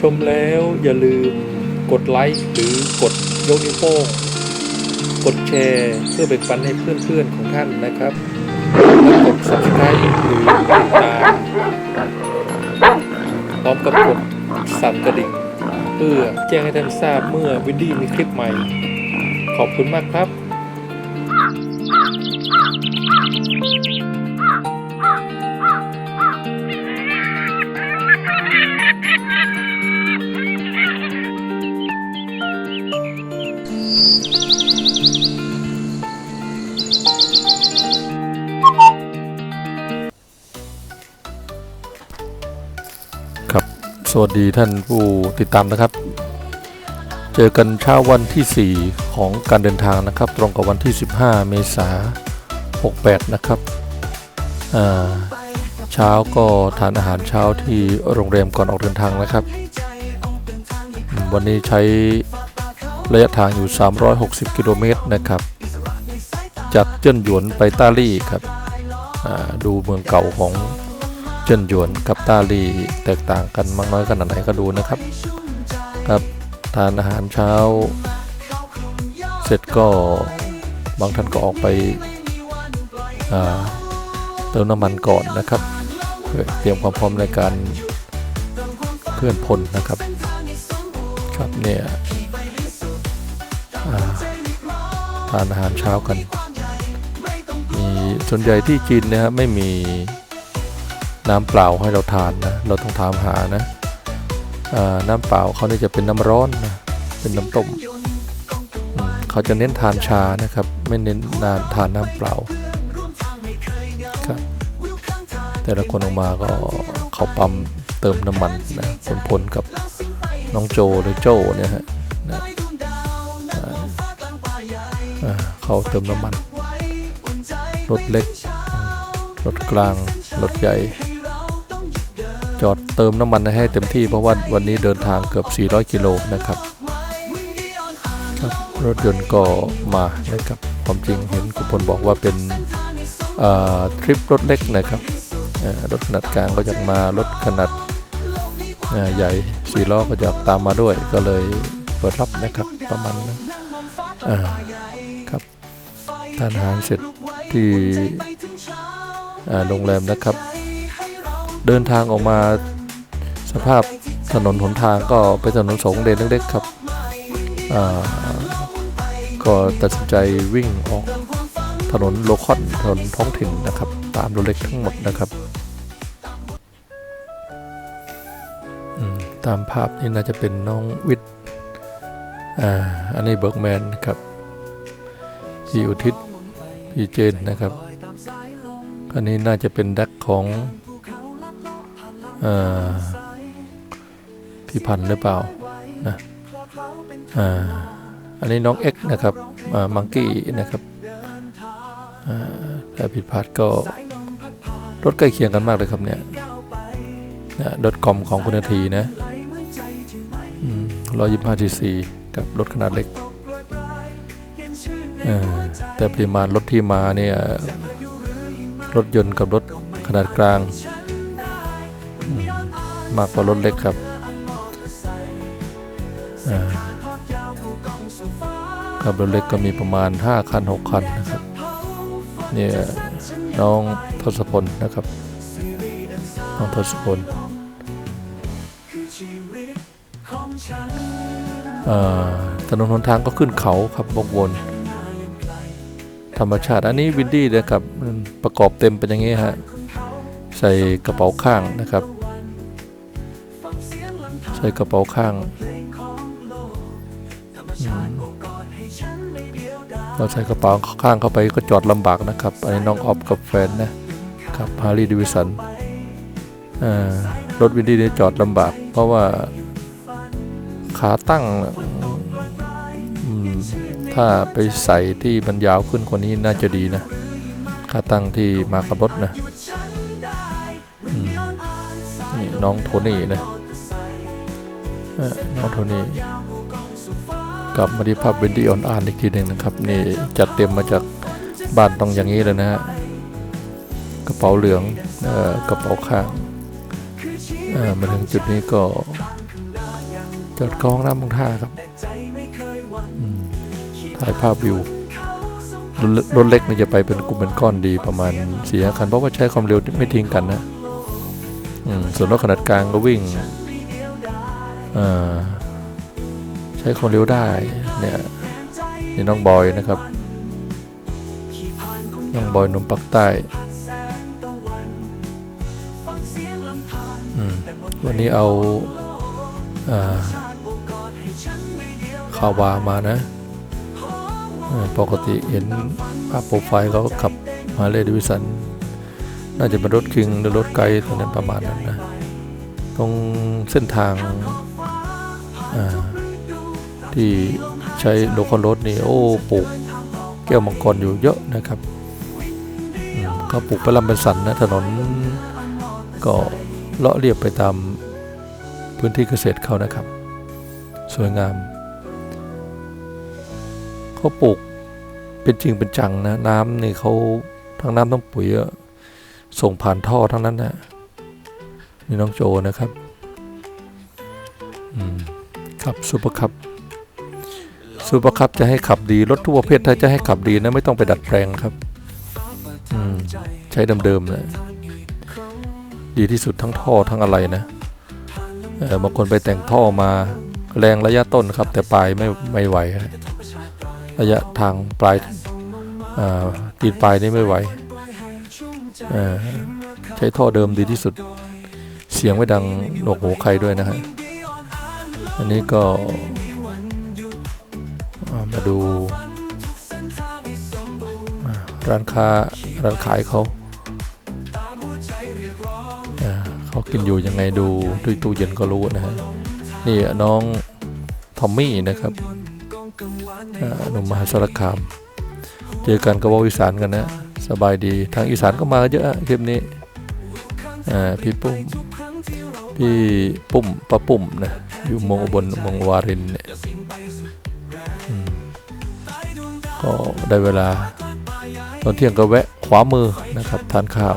ชมแล้วอย่าลืมกดไลค์หรือกดยกนิ้วโป้งกดแชร์เพื่อแบ่งปันให้เพื่อนๆของท่านนะครับและกด subscribe หรือติดตามพร้อมกับกดสั่นกระดิ่ง เพื่อแจ้งให้ท่านทราบเมื่อวินดี้มีคลิปใหม่ ขอบคุณมากครับ ครับ สวัสดีท่านผู้ติดตามนะครับ เจอกันเช้าวันที่ 4 ของการเดินทางนะครับ ตรงกับวันที่ 15 เมษายน 68 นะครับเช้าก็ทานอาหารเช้าที่โรงแรมก่อนออกเดินทางนะครับ วันนี้ใช้ ระยะทางอยู่ 360 กิโลเมตรนะครับ จากเจิ้นหยวนไปต้าลี่ครับดูเมืองเก่าของเจิ้นหยวนกับต้าลี่แตกต่างกันมากน้อยขนาดไหนก็ดูนะครับครับทานอาหารเช้า เสร็จก็บางท่านก็ออกไปเติมน้ำมันก่อนนะครับเพื่อเตรียมความพร้อมในการเคลื่อนพลนะครับ ครับเนี่ย ทานอาหารเช้ากัน มีส่วนใหญ่ที่จีนนะครับไม่มีน้ำเปล่าให้เราทานนะ เราต้องถามหานะน้ำเปล่าเขานี่จะเป็นน้ำร้อนนะ เป็นน้ำต้มเขาจะเน้นทานชานะครับ ไม่เน้นนานทานน้ำเปล่าครับแต่ละคนออกมาก็เขาปั๊มเติมน้ำมันนะผลผลกับน้องโจหรือโจเนี่ยฮะนะ เขาเติมน้ำมัน รถเล็ก รถกลาง รถใหญ่ จอดเติมน้ำมันให้เต็มที่เพราะว่าวันนี้เดินทางเกือบ 400 กิโลนะครับครับรถยนต์ก็มานะครับความจริงเห็นคุณพลบอกว่าเป็นทริปรถเล็กนะครับรถขนาดกลางก็อยากมารถขนาดใหญ่สี่ล้อก็อยากตามมาด้วยก็เลยเปิดรับนะครับประมาณนั้น ทานอาหารเสร็จที่โรงแรมนะครับ เดินทางออกมาสภาพถนนหนทางก็เป็นถนนสองเลนเล็กๆครับก็ตัดสินใจวิ่งออกถนนโลคอนถนนท้องถิ่นนะครับ ตามรถเล็กทั้งหมดนะครับตามภาพนี่น่าจะเป็นน้องวิทย์อันนี้เบิร์กแมนครับพี่อุทิศ พี่เจนนะครับอันนี้น่าจะเป็นแดกของอพี่พันธ์หรือเปล่านะอันนี้น้องเอ็กนะครับมังกี้นะครับอ่าถ้าผิดพลาดก็รถใกล้เคียงกันมากเลยครับเนี่ยนะรถกอมของคุณนาทีนะร้อยยี่สิบห้าซีซีกับรถขนาดเล็กเออ แต่ปริมาณรถที่มาเนี่ยรถยนต์กับรถขนาดกลาง มากกว่ารถเล็กครับกับรถเล็กก็มีประมาณ 5 คัน 6 คันนะครับเนี่ยน้องทศพลนะครับน้องทศพลถนนหนทางก็ขึ้นเขาครับวกวน ธรรมชาติ อันนี้วินดี้นะครับประกอบเต็มเป็นอย่างงี้ฮะใส่กระเป๋าข้างนะครับ ใส่กระเป๋าข้างเราใส่กระเป๋าข้างเข้าไปก็จอดลำบากนะครับอันนี้น้องออฟกับแฟนนะครับฮาร์ลีดิวิสันรถวินดี้นี่จอดลำบาก เพราะว่าขาตั้ง ถ้าไปใส่ที่มันยาวขึ้นกว่านี้น่าจะดีนะขาตั้งที่มากับรถนะนี่น้องโทนี่นะน้องโทนี่กลับมาที่ภาพวินดี้ออนอ่านอีกทีหนึ่งนะครับ นี่จัดเต็มมาจากบ้านต้องอย่างนี้เลยนะฮะกระเป๋าเหลืองอกระเป๋าข้างมาถึงจุดนี้ก็จอดคลองน้ำบางท่าครับ ถ่ายภาพวิวรถเล็กนี่จะไปเป็นกลุ่มเป็นก้อนดีประมาณสี่ห้าคัน เพราะว่าใช้ความเร็วไม่ทิ้งกันนะส่วนรถขนาดกลางก็วิ่งใช้ความเร็วได้เนี่ยนี่น้องบอยนะครับ น้องบอยนุ่มปักใต้วันนี้เอาอ่าคาวามานะ ปกติเห็นภาพโปรไฟล์เขาก็ขับมาเลดิวิสัน น่าจะเป็นรถคิงหรือรถไกด์ตรงนั้นประมาณนั้นนะ ตรงเส้นทางที่ใช้โลคอลรถนี่ โอ้ปลูกแก้วมังกรอยู่เยอะนะครับอืมก็ปลูกไปลำเป็นสันนะถนนก็เลาะเรียบไปตามพื้นที่เกษตรเขานะครับ สวยงาม เขาปลูกเป็นจริงเป็นจังนะ น้ำนี่เขาทั้งน้ำทั้งปุ๋ยอะส่งผ่านท่อทั้งนั้นนะนี่น้องโจนะครับขับซูเปอร์คับซูเปอร์คับจะให้ขับดี รถทุกประเภทถ้าจะให้ขับดีนะ ไม่ต้องไปดัดแปลงครับใช้เดิมๆนะดีที่สุดทั้งท่อทั้งอะไรนะบางคนไปแต่งท่อมาแรงระยะต้นครับ แต่ปลายไม่ไม่ไหวฮะ ระยะทางปลายตีนปลายนี่ไม่ไหวใช้ท่อเดิมดีที่สุด เสียงไม่ดังหนวกหูใครด้วยนะฮะอันนี้ก็มาดูร้านค้าร้านขายเขาเขากินอยู่ยังไงดูด้วยตู้เย็นก็รู้นะฮะนี่น้องทอมมี่นะครับ หนุ่มมหาสารคาม เจอกันกับว่าอีสานกันนะ สบายดีทางอีสานก็มาเยอะคลิปนี้พี่ปุ้มพี่ปุ่มป้าปุ่มนะอยู่เมองบนเมองวารินเนี่ยก็ได้เวลา ตอนเที่ยงก็แวะขวามือนะครับ ทานข้าว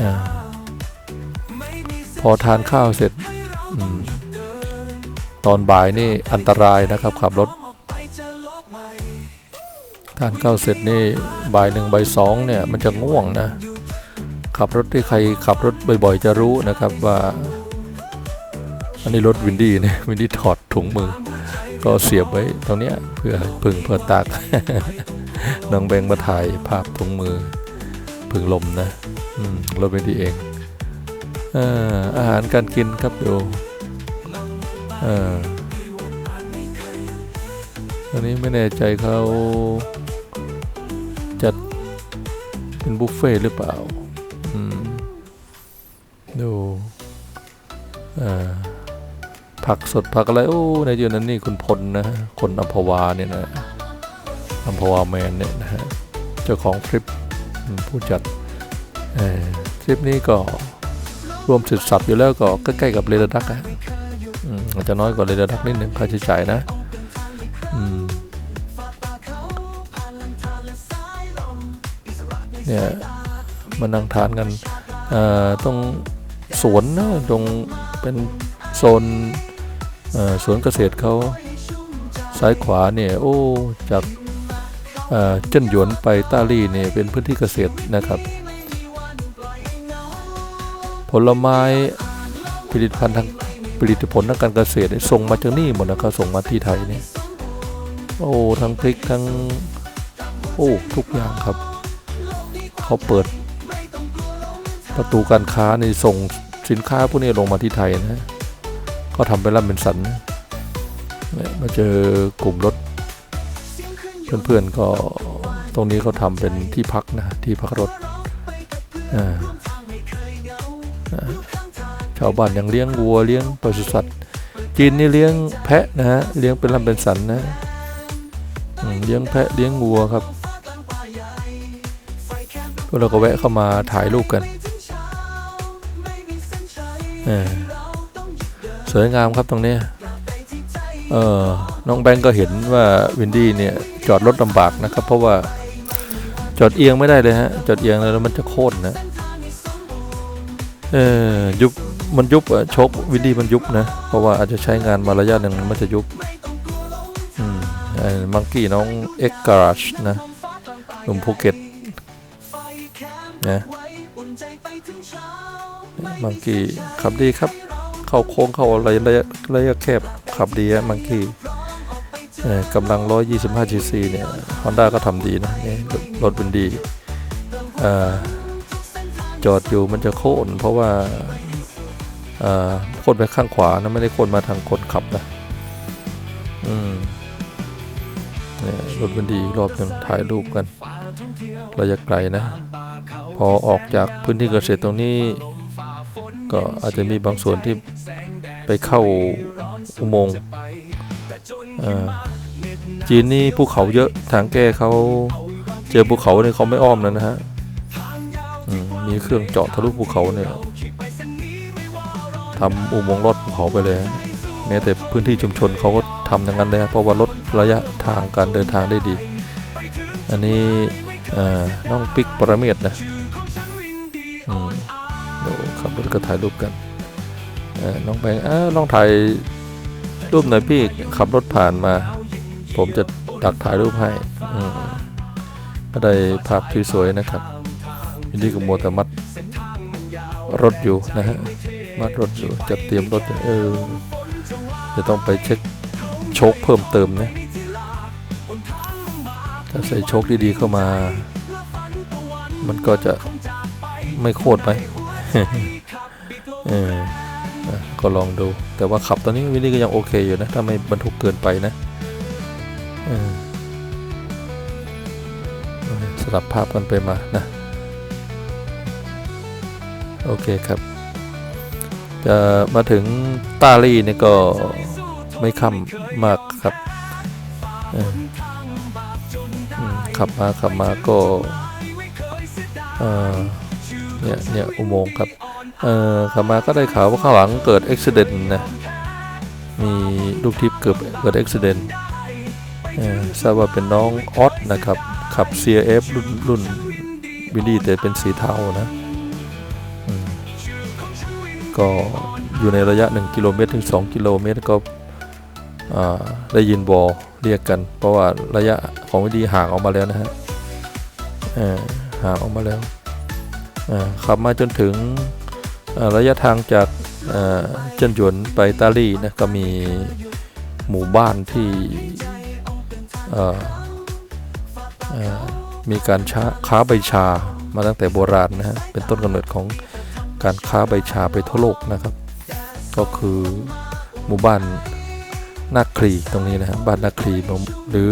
อาพอทานข้าวเสร็จอม ตอนบ่ายนี่อันตรายนะครับขับรถทานข้าวเสร็จนี่บ่ายหนึ่งบ่ายสองเนี่ยมันจะง่วงนะขับรถที่ใครขับรถบ่อยๆ จะรู้นะครับว่า อันนี้รถวินดี้เนี่ยวินดี้ถอดถุงมือ ก็เสียบไว้ตรงเนี้ยเพื่อพึ่งเพื่อตากน้องแบงค์มาถ่ายภาพถุงมือพึ่งลมนะอืมรถวินดี้เองออาหารการกินครับดู อ่ออันนี้ไม่แน่ใจเขาจัดเป็นบุฟเฟ่หรือเปล่า อืม ดู อ่า ผักสดผักอะไร โอ้ ในเดือนนั้นนี่คุณพลนะ คนอัมพวาเนี่ยนะอัมพวาแมนเนี่ยนะฮะ เจ้าของทริปผู้จัดทริปนี้ก็รวมสิทธิ์สับอยู่แล้วก็ใกล้ๆกับเรดดักอะ อาจจะน้อยกว่าเรดดักนิดนึงค่าใช้จ่ายนะเนี่ยมานั่งทานกันเอ่อตรงสวนนะตรงเป็นโซนสวนเกษตรเขาซ้ายขวาเนี่ยโอ้จากเอ่อเจิ้นหยวนไปต้าลี่เนี่ยเป็นพื้นที่เกษตรนะครับ ผลไม้ผลิตภัณฑ์ทาง ผลิตผลทางการเกษตรส่งมาจากนี่หมดนะครับส่งมาที่ไทยเนี่ยโอ้ทั้งพริกทั้งโอ้ทุกอย่างครับ เขาเปิด ประตูการค้าในส่งสินค้าพวกนี้ลงมาที่ไทยนะก็ทำไปรับเป็นสันเนี่ยมาเจอกลุ่มรถ เพื่อนๆก็ตรงนี้เขาทำเป็นที่พักนะที่พักรถอ่าาชาวบ้านยังเลี้ยงวัวเลี้ยงปศุสัตว์ จีนนี่เลี้ยงแพะนะฮะเลี้ยงเป็นลำเป็นสันนะเลี้ยงแพะเลี้ยงวัวครับพวกเราก็แวะเข้ามาถ่ายรูปกันสวยงามครับตรงนี้เออน้องแบงก์ก็เห็นว่าวินดี้เนี่ยจอดรถลำบากนะครับ เพราะว่าจอดเอียงไม่ได้เลยฮะจอดเอียงแล้วมันจะโค่นนะเออยุบ มันยุบชกวินดี้มันยุบนะ เพราะว่าอาจจะใช้งานมาระยะหนึ่งมันจะยุบอืมมังกี้น้องเอ็กการ์ชนะหนุ่มภูเก็ตนะมังกี้ขับดีครับ เข้าโค้งเข้าอะไรระยะระยะแคบขับดีอะมังกี้กำลัง 125 cc เนี่ยฮอนด้าก็ทำดีนะนี่รถเป็นดีอจอดอยู่มันจะโค่นเพราะว่า โค่นไปข้างขวานะไม่ได้โค่นมาทางคนขับนะอืมเนี่ยรถมันดีรอบหนึ่งถ่ายรูปกันระยะไกลนะ พอออกจากพื้นที่เกษตรตรงนี้ ก็อาจจะมีบางส่วนที่ไปเข้าอุโมงค์จีนนี่ภูเขาเยอะทางแก้เขาเจอภูเขาเนี่ยเขาไม่อ้อมแล้วนะฮะมมีเครื่องเจาะทะลุภูเขาเนี่ย ทำอุโมงค์ลอดภูเขาไปเลยแม้แต่พื้นที่ชุมชนเขาก็ทำอย่างนั้นเลยเพราะว่าลดระยะทางการเดินทางได้ดี อันนี้น้องปิ๊กปรเมศนะเดี๋ยวขับรถก็ถ่ายรูปกันน้องแบงค์เอ้าลองถ่ายรูปหน่อยพี่ขับรถผ่านมา ผมจะดักถ่ายรูปให้อืมก็ได้ภาพที่สวยนะครับอันนี้ก็มัวแต่มัดรถอยู่นะฮะ มัดรถอยู่จะเตรียมรถเออจะต้องไปเช็คโชคเพิ่มเติมนะถ้าใส่โชคดีๆเข้ามา มันก็จะไม่โคตรไหมเออก็ลองดู แต่ว่าขับตอนนี้วินนี่ก็ยังโอเคอยู่นะ ถ้าไม่บรรทุกเกินไปนะสลับภาพกันไปมานะ โอเคครับ จะมาถึงตาลี่นี่ก็ไม่ค่ำมากครับขับมาขับมาก็เนี่ยเนี่ยอุโมงค์ครับเออขับมาก็ได้ข่าวว่าข้างหลังเกิดอุบิเหตุนะมีลูกทิพย์เกิดเกิดอุบิเหตุทราบว่าเป็นน้องออสนะครับขับ CRF รุ่นรุ่นวินดี้แต่เป็นสีเทานะ ก็อยู่ในระยะ 1 กิโลเมตรถึง 2 กิโลเมตรก็ได้ยินวอเรียกกัน เพราะว่าระยะของวิดีห่างออกมาแล้วนะฮะห่างออกมาแล้วขับมาจนถึงระยะทางจากเจินหยวนไปตาลี่นะก็มีหมู่บ้านที่มีการค้าใบชามาตั้งแต่โบราณนะฮะเป็นต้นกำเนิดของ การค้าใบชาไปทั่วโลกนะครับ ก็คือหมู่บ้านนาครีตรงนี้นะครับบ้านนาครีหรือ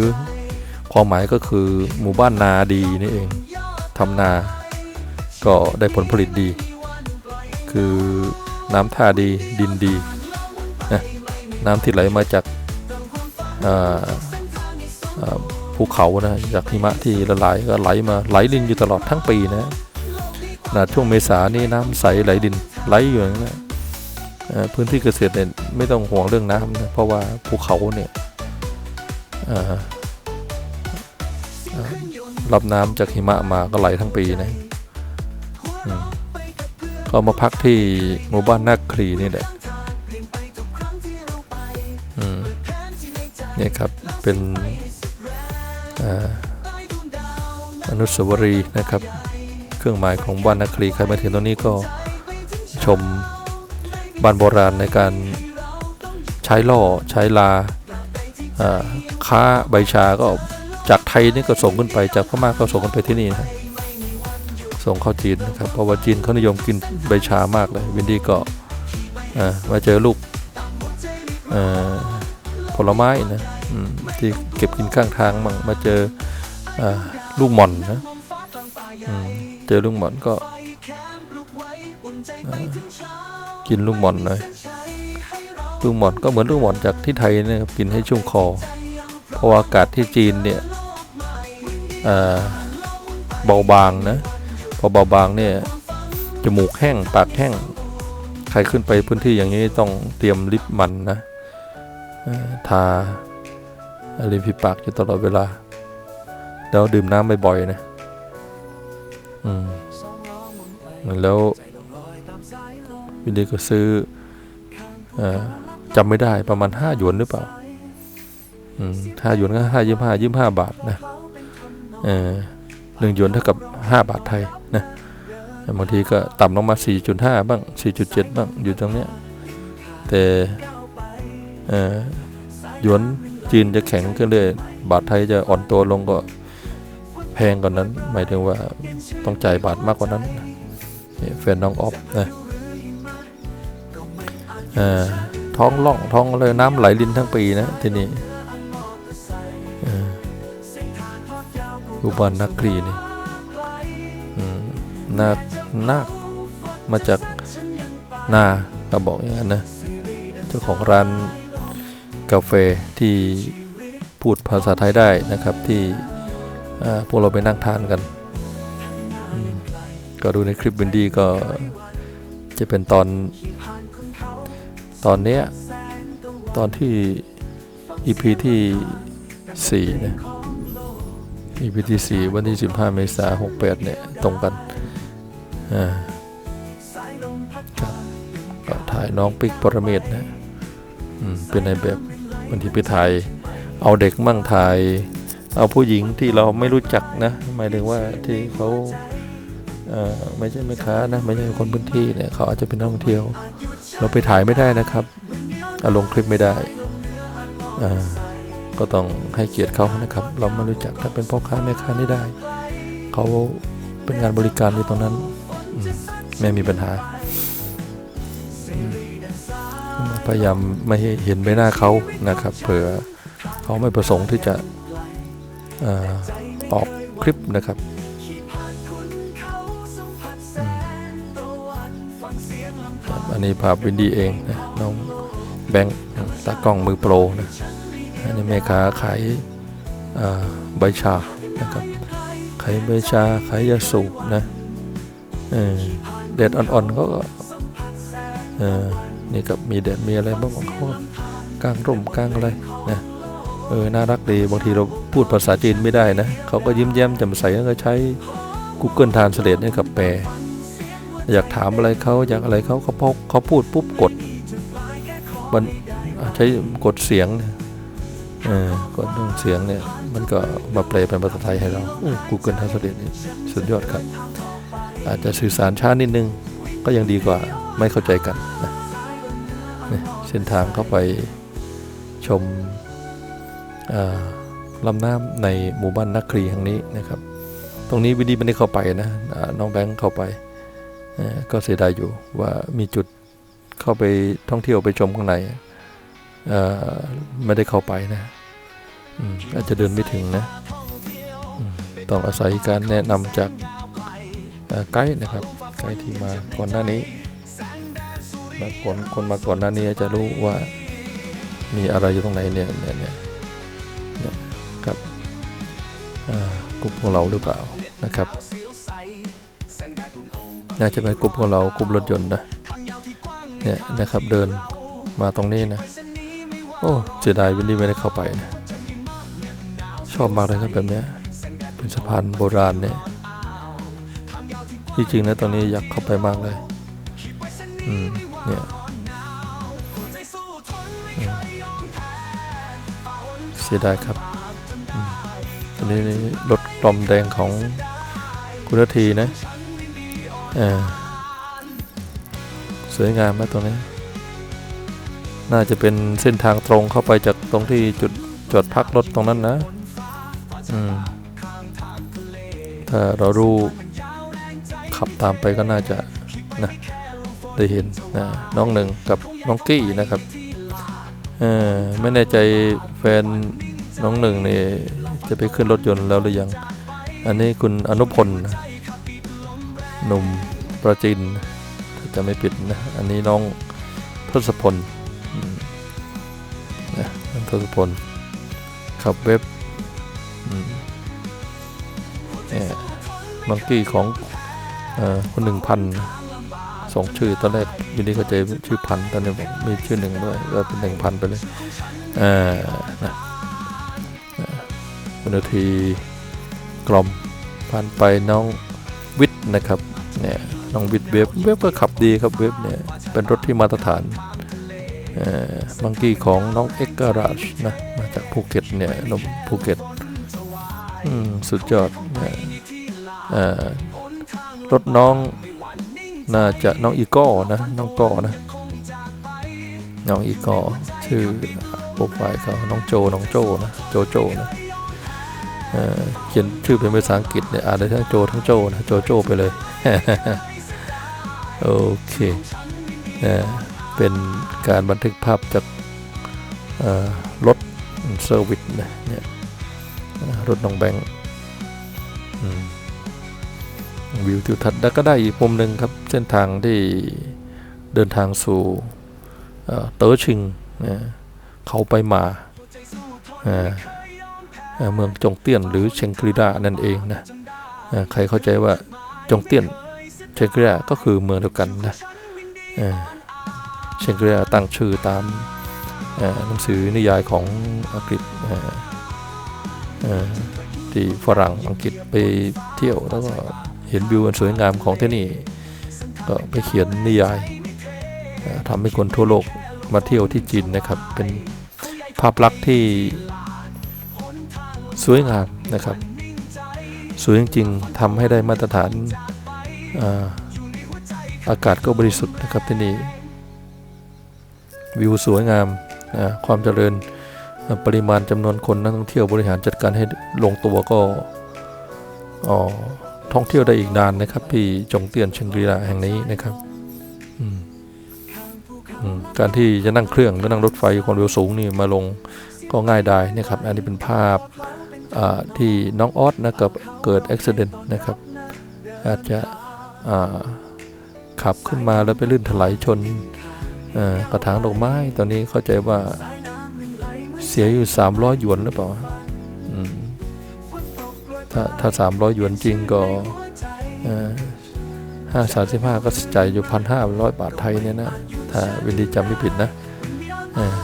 ความหมายก็คือหมู่บ้านนาดีนี่เองทำนาก็ได้ผลผลิตดี คือน้ำท่าดีดินดีนะน้ำที่ไหลมาจากภูเขานะจากหิมะที่ละลายก็ไหลมาไหลลินอยู่ตลอดทั้งปีนะ นาดช่วงเมษานี่น้ำใสไหลดินไหลอยู่อย่างนั้นนะพื้นที่เกษตรเนี่ยไม่ต้องห่วงเรื่องน้ำนะเพราะว่าภูเขาเนี่ยรับน้ำจากหิมะมาก็ไหลทั้งปีนะอืมก็มาพักที่หมู่บ้านนาครีนี่แหละนี่ครับเป็นออนุสาวรีย์นะครับ เครื่องหมายของบ้านนาครีใครมาถึงตรงนี้ก็ชมบ้านโบราณในการใช้ล่อใช้ลาค้าใบชาก็จากไทยนี่ก็ส่งขึ้นไปจากพม่าก็ส่งขึ้นไปที่นี่นะส่งเข้าจีนนะครับเพราะว่าจีนเขานิยมกินใบชามากเลยวินดี้ก็มาเจอลูกผลไม้นะที่เก็บกินข้างทางมั่งมาเจออลูกหม่อนนะ เจอลุงหมอนก็กินลูกหมอนหน่อยลูกหมอนก็เหมือนลูกหมอนจากที่ไทยนะครับกินให้ชุ่มคอ เพราะอากาศที่จีนเนี่ยเบาบางนะพอเบาบางเนี่ยจมูกแห้งปากแห้ง ใครขึ้นไปพื้นที่อย่างนี้ต้องเตรียมลิปมันนะเอ่อทาริมฝีปากอยู่ตลอดเวลา แล้วดื่มน้ำบ่อยๆนะ อืมแล้ววินดีก็ซื้ออจำไม่ได้ประมาณห้าหยวนหรือเปล่าห้าหยวนก็ห้ายี่ห้ายี่ห้าบาทนะหนึ่งหยวนเท่ากับห้าบาทไทยนะบางทีก็ต่ำลงมาสี่จุดห้าบ้างสี่จุดเจ็ดบ้างอยู่ตรงเนี้ยแต่หยวนจีนจะแข็งขึ้นเรื่อยบาทไทยจะอ่อนตัวลงก็ แพงกว่านั้น หมายถึงว่าต้องจ่ายบาทมากกว่านั้นแฟนน้องออฟนะท้องล่องท้องเลยน้ำไหลลินทั้งปีนะที่นี่อุบลนักรีนี่นาคนาคมาจากนาเขาบอกอย่างนั้นนะเจ้าของร้านกาแฟที่พูดภาษาไทยได้นะครับที่ พวกเราไปนั่งทานกัน ก็ดูในคลิปวินดี้ก็จะเป็นตอนตอนเนี้ยตอนที่ EP ที่ 4 นะ EP ที่ 4 วันที่ 15 เมษายน 68 เนี่ย ตรงกันอ่าครับก็ถ่ายน้องปิ๊กปรเมศนะ อืม เป็นในแบบวันที่ไปถ่าย เอาเด็กมั่งถ่าย เอาผู้หญิงที่เราไม่รู้จักนะหมายถึงว่าที่เขาเไม่ใช่แม่ค้านะไม่ใช่คนพื้นที่เนี่ยเขาอาจจะเป็นนักท่องเที่ยว เราไปถ่ายไม่ได้นะครับเอาลงคลิปไม่ได้ก็ต้องให้เกียรติเขานะครับ เราไม่รู้จักถ้าเป็นพ่อค้าแม่ค้านี่ได้ เขาเป็นงานบริการอยู่ตรงนั้นมไม่มีปัญหา พยายามไม่ให้เห็นใบหน้าเขานะครับ เผื่อเขาไม่ประสงค์ที่จะ ออกคลิปนะครับอันนี้ภาพวินดีเองนะน้องแบงค์ตากล้องมือโปรนะอันนี้แม่ค้าขายใบชานะครับขายใบชาขายยาสูบนะเออแดดอ่อนๆเขาก็ออนี่กับมีแดดมีอะไรบ้างของเขาก็กางร่มกลางอะไรนะ ออน่ารักดีบางทีเราพูดภาษาจีนไม่ได้นะเขาก็ยิ้มแย้มแจ่มใสแล้วก็ใช้ Google Translate เนี่ยกับแปลอยากถามอะไรเขาอยากอะไรเขาเขาพกเขาพูดปุ๊บกดมันใช้กดเสียงเออกดเสียงเนี่ยมันก็มาแปลเป็นภาษาไทยให้เรา Google Translate นี่สุดยอดครับ อาจจะสื่อสารช้านิดนึง ก็ยังดีกว่าไม่เข้าใจกันนะเส้นทางเข้าไปชม ลำน้ำในหมู่บ้านนักครีแห่งนี้นะครับ ตรงนี้วิดีไม่ได้เข้าไปนะน้องแบงค์เข้าไป ก็เสียดายอยู่ว่ามีจุดเข้าไปท่องเที่ยวไปชมข้างในไม่ได้เข้าไปนะอาจจะเดินไม่ถึงนะต้องอาศัยการแนะนำจากไกด์นะครับไกด์ที่มาก่อนหน้านี้มาก่อนคนมาก่อนหน้านี้จะรู้ว่ามีอะไรอยู่ตรงไหนเนี่ยเนี่ย เนี่ยเนี่ยครับกลุ่มของเราหรือเปล่านะครับน่าจะเป็นกลุ่มของเรากลุ่มรถยนต์นะเนี่ยนะครับเดินมาตรงนี้นะ โอ้เสียดายวินนี่ไม่ได้เข้าไปนะชอบมากเลยครับแบบเนี้ยเป็นสะพานโบราณเนี่ยที่จริงนะตอนนี้อยากเข้าไปมากเลย อืมเนี่ย สียดายครับอืมตอนนี้รถกลอมแดงของคุณทีนะเออสวยงามไหมตรงนี้ น่าจะเป็นเส้นทางตรงเข้าไปจากตรงที่จุดจอดพักรถตรงนั้นนะ อืม ถ้าเรารู้ขับตามไปก็น่าจะนะได้เห็นนะน้องหนึ่งกับน้องกี้นะครับ ออไม่แน่ใจแฟนน้องหนึ่งนี่จะไปขึ้นรถยนต์แล้วหรือยัง อันนี้คุณอนุพลหนุ่มประจินถ้าจะไม่ผิดนะ อันนี้น้องทศพลนะน้องทศพลขับเว็บมเนี่ยมังกี้ของเอ่อคนหนึ่งพัน สองชื่อตอนแรกวินนี้เข้าใจชื่อพันตอนนี้มีชื่อหนึ่งด้วยก็เป็นหนึ่งพันไปเลยเอ่านะนะวันาทีกลอมผ่านไปน้องวิทย์นะครับเนี่ยน้องวิดเว็บเว็บก็ขับดีครับเว็บเนี่ยเป็นรถที่มาตรฐานมังกี้ของน้องเอ็กการาชนะมาจากภูเก็ตเนี่ยนมภูเก็ตอืมสุดยอดเนี่ยเอ่อรถน้อง น่าจะน้องอีก้อนะ น้องก้อนะ น้องอีก้อชื่อโปรไฟล์เขาน้องโจ น้องโจนะ โจโจนะเเขียนชื่อเป็นภาษาอังกฤษเนี่ยอ่านได้ทั้งโจทั้งโจนะ โจโจไปเลย โอเคเอ่อเป็นการบันทึกภาพจากรถเซอร์วิสนะเนี่ยรถน้องแบงค์ วิวทิวทัศน์แล้วก็ได้อีกมุมหนึ่งครับ เส้นทางที่เดินทางสู่เต๋อชิงเขาไปมาเมืองจงเตี้ยนหรือเชงกรีดานั่นเองนะใครเข้าใจว่าจงเตี้ยนเชงกรียก็คือเมืองเดียวกันนะเชงกรียตั้งชื่อตามหนังสือนิยายของอังกฤษที่ฝรั่งอังกฤษไปเที่ยวแล้วก็ เห็นวิวอันสวยงามของที่นี่ ก็ไปเขียนนิยายทำให้คนทั่วโลกมาเที่ยวที่จีนนะครับ เป็นภาพลักษณ์ที่สวยงามนะครับ สวยจริงๆทำให้ได้มาตรฐานอาอากาศก็บริสุทธิ์นะครับที่นี่วิวสวยงามความเจริญปริมาณจำนวนคนนักท่องเที่ยวบริหารจัดการให้ลงตัวก็อ๋อ ท่องเที่ยวได้อีกนานนะครับที่จงเตียนเชียงรีลาแห่งนี้นะครับการที่จะนั่งเครื่องหรือนั่งรถไฟความเร็วสูงนี่มาลงก็ง่ายได้นะครับ อันนี้เป็นภาพที่น้องออสนะกับเกิดอุบิเหตุนะครับ อาจจะขับขึ้นมาแล้วไปลื่นถลายชนกระถางดอกไม้ ตอนนี้เข้าใจว่าเสียอยู่ 300 หยวนหรือเปล่า ถ้าถ้า300หยวนจริงก็ห้าสามสิบห้าก็จ่ายอยู่พันห้าร้อยบาทไทยเนี่ยนะ ถ้าวินดีจำไม่ผิดนะ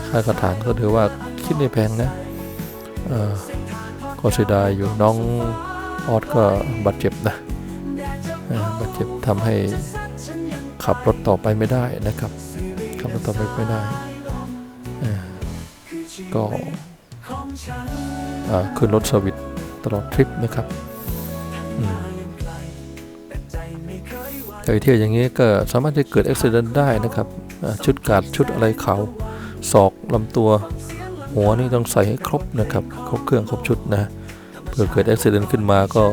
ค่ากระถางก็ถือว่าคิดไม่แพงนะก็เสียดายอยู่น้องออดก็บาดเจ็บนะบาดเจ็บทำให้ขับรถต่อไปไม่ได้นะครับขับรถต่อไปไม่ได้ก็ขึ้นรถสวิต ตลอดทริปนะครับไปเที่ยวอย่างนี้ก็สามารถจะเกิดอุบิเหตุได้นะครับ ชุดกาดชุดอะไรเขาศอกลำตัว หัวนี่ต้องใส่ให้ครบนะครับ ครบเครื่องครบชุดนะเผื่อเกิดอุบิเหตุขึ้นมาก็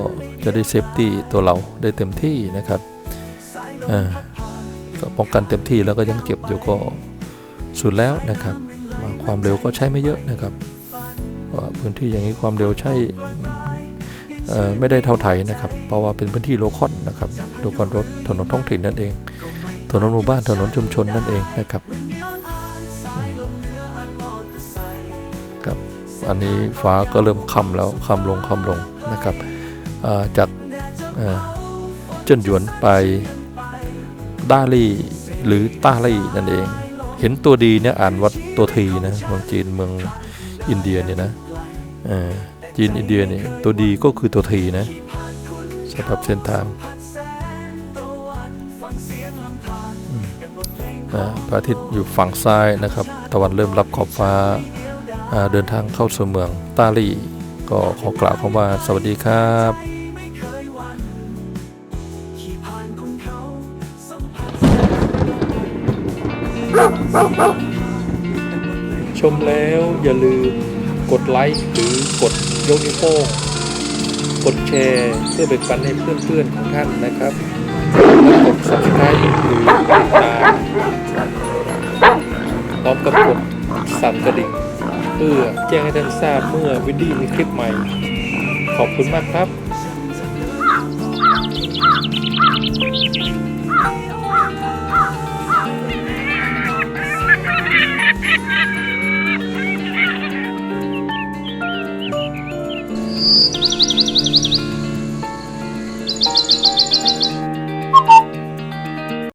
จะได้เซฟตี้ตัวเราได้เต็มที่นะครับก็ป้องกันเต็มที่แล้วก็ยังเก็บอยู่ก็สุดแล้วนะครับ ความเร็วก็ใช้ไม่เยอะนะครับ ว่าพื้นที่อย่างนี้ความเร็วใช่ไม่ได้เท่าไทยนะครับ เพราะว่าเป็นพื้นที่โลคอลนะครับโลคอลรถถนนท้องถิ่นนั่นเอง ถนนหมู่บ้านถนนชุมชนนั่นเองนะครับครับอันนี้ฟ้าก็เริ่มค่ำแล้วค่ำลงค่ำลงนะครับจากเจิ้นหยวนไปด้าลี่หรือต้าลี่นั่นเอง เห็นตัวดีเนี่ยอ่านว่าตัวทีนะเมืองจีนเมืองอินเดียเนี่ยนะ จีนอินเดียเนี่ยตัวดีก็คือตัวทีนะสำหรับเส้นทางอืมพระอาทิตย์อยู่ฝั่งซ้ายนะครับ ตะวันเริ่มรับขอบฟ้าเดินทางเข้าสู่เมืองตาลีก็ขอกล่าวคำว่าสวัสดีครับชมแล้วอย่าลืม กดไลค์หรือกดยกนิ้วโป้งกดแชร์เพื่อแบ่งปันให้เพื่อนๆของท่านนะครับและกด subscribe หรือติดตามพร้อมกับกดสั่นกระดิ่ง เพื่อแจ้งให้ท่านทราบเมื่อวินดี้มีคลิปใหม่ ขอบคุณมากครับ